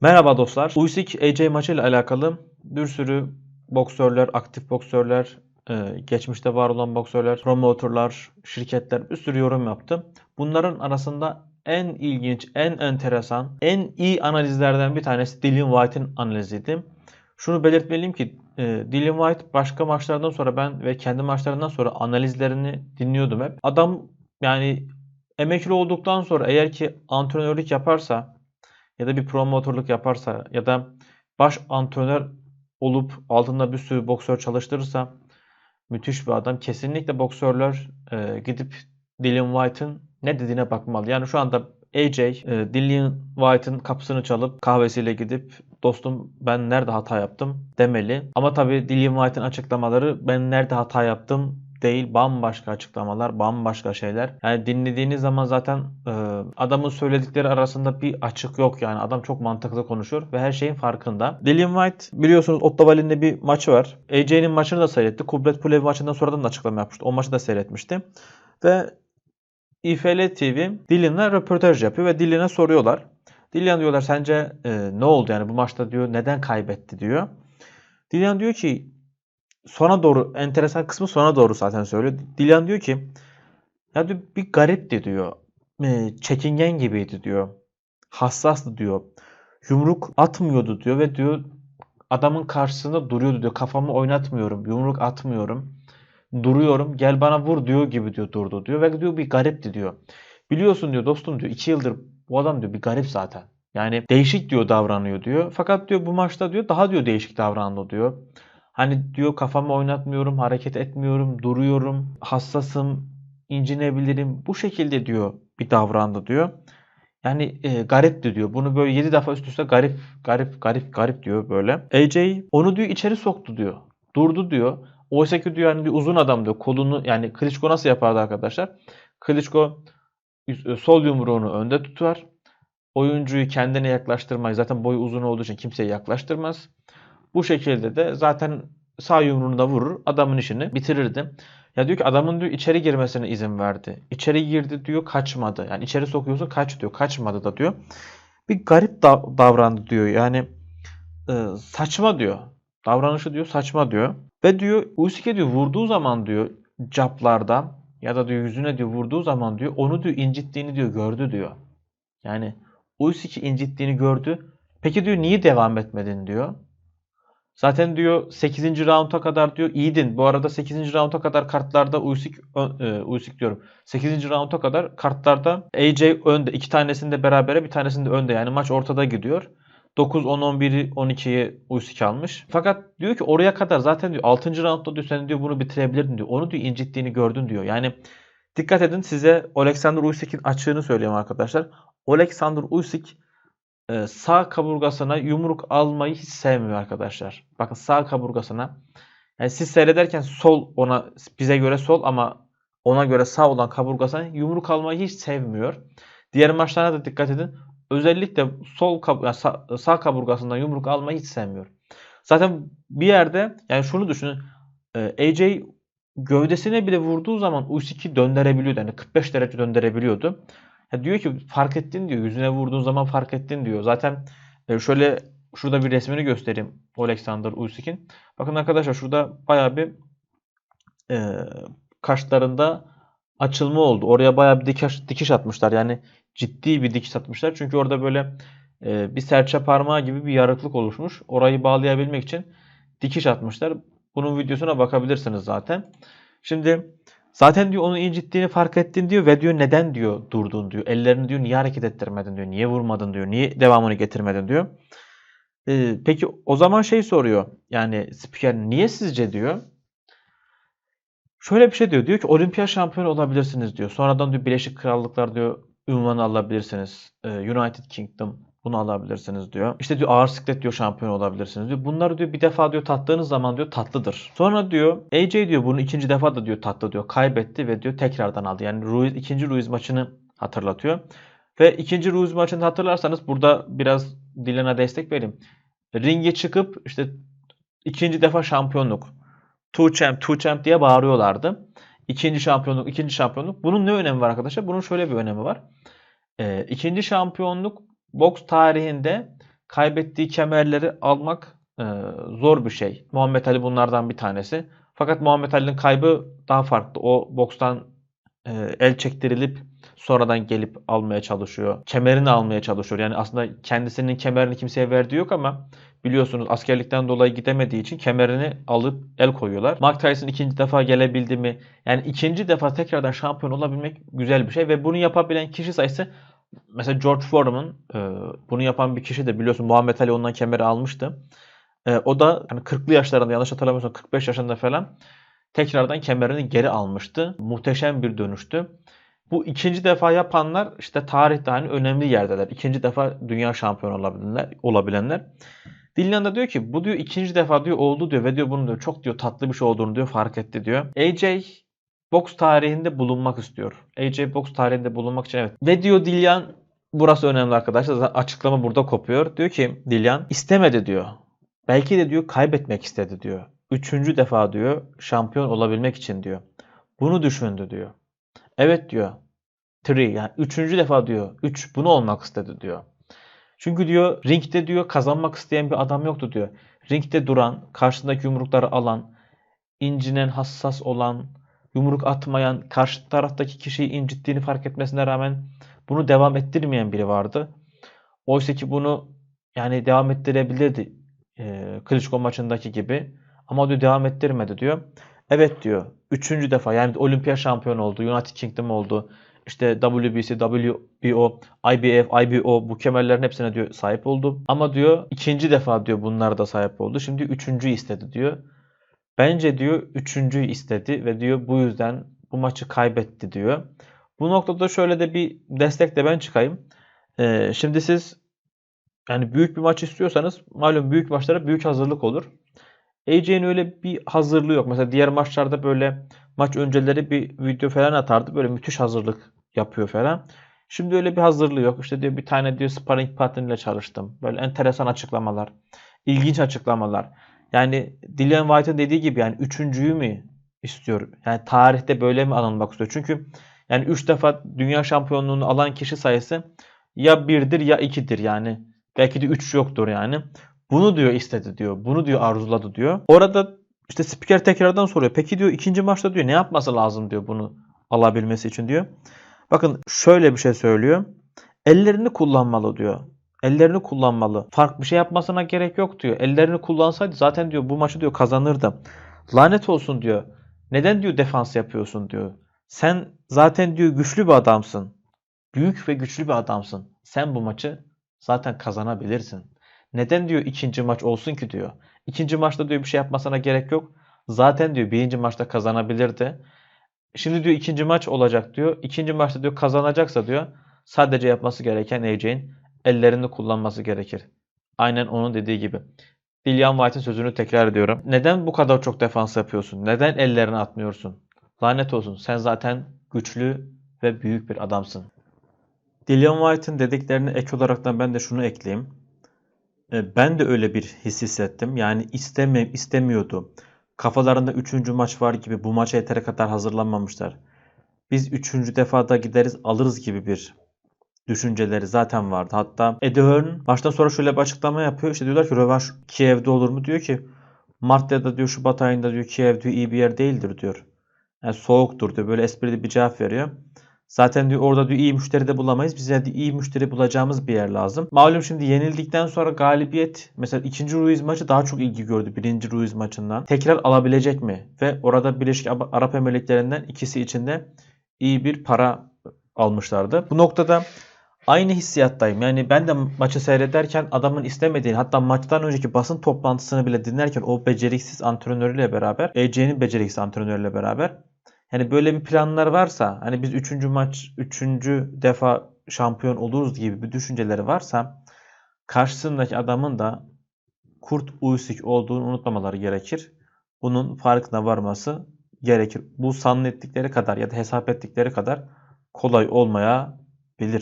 Merhaba dostlar. Usyk AJ maçı ile alakalı bir sürü boksörler, aktif boksörler, e, geçmişte var olan boksörler, promotorlar, şirketler bir sürü yorum yaptı. Bunların arasında en ilginç, en enteresan, en iyi analizlerden bir tanesi Dillian White'in analiziydi. Şunu belirtmeliyim ki e, Dillian White başka maçlardan sonra ben ve kendi maçlarından sonra analizlerini dinliyordum hep. Adam yani emekli olduktan sonra eğer ki antrenörlük yaparsa ya da bir promotörlük yaparsa ya da baş antrenör olup altında bir sürü boksör çalıştırırsa müthiş bir adam. Kesinlikle boksörler e, gidip Dillian White'ın ne dediğine bakmalı. Yani şu anda AJ, e, Dillian White'ın kapısını çalıp kahvesiyle gidip dostum ben nerede hata yaptım demeli. Ama tabii Dillian White'ın açıklamaları ben nerede hata yaptım değil bambaşka açıklamalar, bambaşka şeyler. Yani dinlediğiniz zaman zaten e, adamın söyledikleri arasında bir açık yok yani. Adam çok mantıklı konuşuyor ve her şeyin farkında. Dillian White biliyorsunuz Ottaval'inde bir maçı var. AJ'nin maçını da seyretti. Kubret Pulev maçından sonradan da açıklama yapmıştı. O maçı da seyretmişti. Ve İFL TV Dillian'la röportaj yapıyor ve Dillian'a soruyorlar. Dillian diyorlar sence e, ne oldu yani bu maçta diyor neden kaybetti diyor. Dillian diyor ki sona doğru enteresan kısmı sona doğru zaten söylüyor. Dilan diyor ki ya diyor, bir garipti diyor. E, çekingen gibiydi diyor. Hassastı diyor. Yumruk atmıyordu diyor ve diyor adamın karşısında duruyordu diyor. Kafamı oynatmıyorum. Yumruk atmıyorum. Duruyorum. Gel bana vur diyor gibi diyor durdu diyor. Ve diyor bir garipti diyor. Biliyorsun diyor dostum diyor. iki yıldır bu adam diyor bir garip zaten. Yani değişik diyor davranıyor diyor. Fakat diyor bu maçta diyor daha diyor değişik davrandı diyor. Hani diyor kafamı oynatmıyorum, hareket etmiyorum, duruyorum, hassasım, incinebilirim. Bu şekilde diyor bir davrandı diyor. Yani e, garipti diyor. Bunu böyle 7 defa üst üste garip, garip, garip, garip diyor böyle. AJ onu diyor içeri soktu diyor. Durdu diyor. Oysa ki diyor yani bir uzun adam diyor. Kolunu yani Klitschko nasıl yapardı arkadaşlar? Klitschko e, sol yumruğunu önde tutar. Oyuncuyu kendine yaklaştırmayı zaten boyu uzun olduğu için kimseye yaklaştırmaz. Bu şekilde de zaten sağ yumruğunu da vurur. Adamın işini bitirirdi. Ya diyor ki adamın diyor içeri girmesine izin verdi. İçeri girdi diyor kaçmadı. Yani içeri sokuyorsa kaç diyor. Kaçmadı da diyor. Bir garip da- davrandı diyor. Yani e, saçma diyor. Davranışı diyor saçma diyor. Ve diyor Usyk diyor vurduğu zaman diyor caplarda ya da diyor yüzüne diyor vurduğu zaman diyor onu diyor incittiğini diyor gördü diyor. Yani Usyk'i incittiğini gördü. Peki diyor niye devam etmedin diyor. Zaten diyor 8. rounda kadar diyor iyiydin. Bu arada 8. rounda kadar kartlarda Usyk e, Usyk diyorum. 8. rounda kadar kartlarda AJ önde. iki tanesinde berabere bir tanesinde önde. Yani maç ortada gidiyor. 9, 10, 11, 12'yi Usyk almış. Fakat diyor ki oraya kadar zaten diyor 6. roundda diyor sen diyor bunu bitirebilirdin diyor. Onu diyor incittiğini gördün diyor. Yani dikkat edin size Alexander Usyk'in açığını söyleyeyim arkadaşlar. Alexander Usyk ee, sağ kaburgasına yumruk almayı hiç sevmiyor arkadaşlar. Bakın sağ kaburgasına. Yani siz seyrederken sol ona bize göre sol ama ona göre sağ olan kaburgasına yumruk almayı hiç sevmiyor. Diğer maçlarına da dikkat edin. Özellikle sol yani sağ, sağ kaburgasından yumruk almayı hiç sevmiyor. Zaten bir yerde yani şunu düşünün. E, AJ gövdesine bile vurduğu zaman Usyk'i döndürebiliyordu. Yani 45 derece döndürebiliyordu. Ya diyor ki fark ettin diyor. Yüzüne vurduğun zaman fark ettin diyor. Zaten e, şöyle şurada bir resmini göstereyim Alexander Usyk'in. Bakın arkadaşlar şurada baya bir e, kaşlarında açılma oldu. Oraya baya bir dikiş, dikiş atmışlar. Yani ciddi bir dikiş atmışlar. Çünkü orada böyle e, bir serçe parmağı gibi bir yarıklık oluşmuş. Orayı bağlayabilmek için dikiş atmışlar. Bunun videosuna bakabilirsiniz zaten. Şimdi Zaten diyor onu incittiğini fark ettin diyor ve diyor neden diyor durdun diyor. Ellerini diyor niye hareket ettirmedin diyor. Niye vurmadın diyor. Niye devamını getirmedin diyor. Ee, peki o zaman şey soruyor. Yani spiker niye sizce diyor. Şöyle bir şey diyor. Diyor ki olimpiyat şampiyonu olabilirsiniz diyor. Sonradan diyor Birleşik Krallıklar diyor ünvanı alabilirsiniz. Ee, United Kingdom bunu alabilirsiniz diyor. İşte diyor ağır siklet diyor şampiyon olabilirsiniz diyor. Bunları diyor bir defa diyor tattığınız zaman diyor tatlıdır. Sonra diyor AJ diyor bunu ikinci defa da diyor tatlı diyor. Kaybetti ve diyor tekrardan aldı. Yani Ruiz ikinci Ruiz maçını hatırlatıyor. Ve ikinci Ruiz maçını hatırlarsanız burada biraz Dilan'a destek vereyim. Ringe çıkıp işte ikinci defa şampiyonluk. Two champ, two champ diye bağırıyorlardı. İkinci şampiyonluk, ikinci şampiyonluk. Bunun ne önemi var arkadaşlar? Bunun şöyle bir önemi var. Ee, ikinci şampiyonluk boks tarihinde kaybettiği kemerleri almak e, zor bir şey. Muhammed Ali bunlardan bir tanesi. Fakat Muhammed Ali'nin kaybı daha farklı. O bokstan e, el çektirilip sonradan gelip almaya çalışıyor. Kemerini almaya çalışıyor. Yani aslında kendisinin kemerini kimseye verdiği yok ama biliyorsunuz askerlikten dolayı gidemediği için kemerini alıp el koyuyorlar. Mark Tyson ikinci defa gelebildi mi? Yani ikinci defa tekrardan şampiyon olabilmek güzel bir şey ve bunu yapabilen kişi sayısı mesela George Foreman e, bunu yapan bir kişi de biliyorsun Muhammed Ali ondan kemeri almıştı. E, o da hani 40'lı yaşlarında yanlış hatırlamıyorsam 45 yaşında falan tekrardan kemerini geri almıştı. Muhteşem bir dönüştü. Bu ikinci defa yapanlar işte tarihte hani önemli yerdeler. İkinci defa dünya şampiyonu olabilenler. olabilenler. Dillian da diyor ki bu diyor ikinci defa diyor oldu diyor ve diyor bunu diyor çok diyor tatlı bir şey olduğunu diyor fark etti diyor. AJ boks tarihinde bulunmak istiyor. AJ boks tarihinde bulunmak için evet. Ve diyor Dillian burası önemli arkadaşlar. Zaten açıklama burada kopuyor. Diyor ki Dillian istemedi diyor. Belki de diyor kaybetmek istedi diyor. Üçüncü defa diyor şampiyon olabilmek için diyor. Bunu düşündü diyor. Evet diyor. Three yani üçüncü defa diyor. Üç bunu olmak istedi diyor. Çünkü diyor ringde diyor kazanmak isteyen bir adam yoktu diyor. Ringde duran, karşısındaki yumrukları alan, incinen hassas olan, yumruk atmayan, karşı taraftaki kişiyi incittiğini fark etmesine rağmen bunu devam ettirmeyen biri vardı. Oysa ki bunu yani devam ettirebilirdi. E, Klitschko maçındaki gibi. Ama diyor devam ettirmedi diyor. Evet diyor. Üçüncü defa yani olimpiya şampiyonu oldu. United Kingdom oldu. İşte WBC, WBO, IBF, IBO bu kemerlerin hepsine diyor sahip oldu. Ama diyor ikinci defa diyor bunlara da sahip oldu. Şimdi üçüncü istedi diyor. Bence diyor üçüncüyü istedi ve diyor bu yüzden bu maçı kaybetti diyor. Bu noktada şöyle de bir destek de ben çıkayım. Ee, şimdi siz yani büyük bir maç istiyorsanız malum büyük maçlara büyük hazırlık olur. AJ'nin öyle bir hazırlığı yok. Mesela diğer maçlarda böyle maç önceleri bir video falan atardı. Böyle müthiş hazırlık yapıyor falan. Şimdi öyle bir hazırlığı yok. İşte diyor bir tane diyor sparring partneriyle çalıştım. Böyle enteresan açıklamalar. ilginç açıklamalar. Yani Dillian White'ın dediği gibi yani üçüncüyü mü istiyor? Yani tarihte böyle mi anılmak istiyor? Çünkü yani üç defa dünya şampiyonluğunu alan kişi sayısı ya birdir ya ikidir yani. Belki de üç yoktur yani. Bunu diyor istedi diyor. Bunu diyor arzuladı diyor. Orada işte spiker tekrardan soruyor. Peki diyor ikinci maçta diyor ne yapması lazım diyor bunu alabilmesi için diyor. Bakın şöyle bir şey söylüyor. Ellerini kullanmalı diyor. Ellerini kullanmalı. Farklı bir şey yapmasına gerek yok diyor. Ellerini kullansaydı zaten diyor bu maçı diyor kazanırdı. Lanet olsun diyor. Neden diyor defans yapıyorsun diyor. Sen zaten diyor güçlü bir adamsın. Büyük ve güçlü bir adamsın. Sen bu maçı zaten kazanabilirsin. Neden diyor ikinci maç olsun ki diyor. İkinci maçta diyor bir şey yapmasına gerek yok. Zaten diyor birinci maçta kazanabilirdi. Şimdi diyor ikinci maç olacak diyor. İkinci maçta diyor kazanacaksa diyor sadece yapması gereken AJ'in ellerini kullanması gerekir. Aynen onun dediği gibi. Dillian White'in sözünü tekrar ediyorum. Neden bu kadar çok defans yapıyorsun? Neden ellerini atmıyorsun? Lanet olsun. Sen zaten güçlü ve büyük bir adamsın. Dillian White'ın dediklerini ek olarak ben de şunu ekleyeyim. E, ben de öyle bir his hissettim. Yani isteme, istemiyordu. Kafalarında üçüncü maç var gibi bu maça yeteri kadar hazırlanmamışlar. Biz üçüncü defada gideriz alırız gibi bir düşünceleri zaten vardı. Hatta Eddie Hearn maçtan sonra şöyle bir açıklama yapıyor. İşte diyorlar ki rövanş Kiev'de olur mu? Diyor ki Mart ya da diyor Şubat ayında diyor Kiev diyor iyi bir yer değildir diyor. Yani soğuktur diyor. Böyle esprili bir cevap veriyor. Zaten diyor orada diyor iyi müşteri de bulamayız. Bize de iyi müşteri bulacağımız bir yer lazım. Malum şimdi yenildikten sonra galibiyet mesela ikinci Ruiz maçı daha çok ilgi gördü birinci Ruiz maçından. Tekrar alabilecek mi? Ve orada Birleşik Arap Emirlikleri'nden ikisi içinde iyi bir para almışlardı. Bu noktada aynı hissiyattayım. Yani ben de maçı seyrederken adamın istemediğini hatta maçtan önceki basın toplantısını bile dinlerken o beceriksiz antrenörüyle beraber EC'nin beceriksiz antrenörüyle beraber yani böyle bir planlar varsa hani biz 3. maç 3. defa şampiyon oluruz gibi bir düşünceleri varsa karşısındaki adamın da Kurt Uysik olduğunu unutmamaları gerekir. Bunun farkına varması gerekir. Bu zannettikleri kadar ya da hesap ettikleri kadar kolay olmayabilir.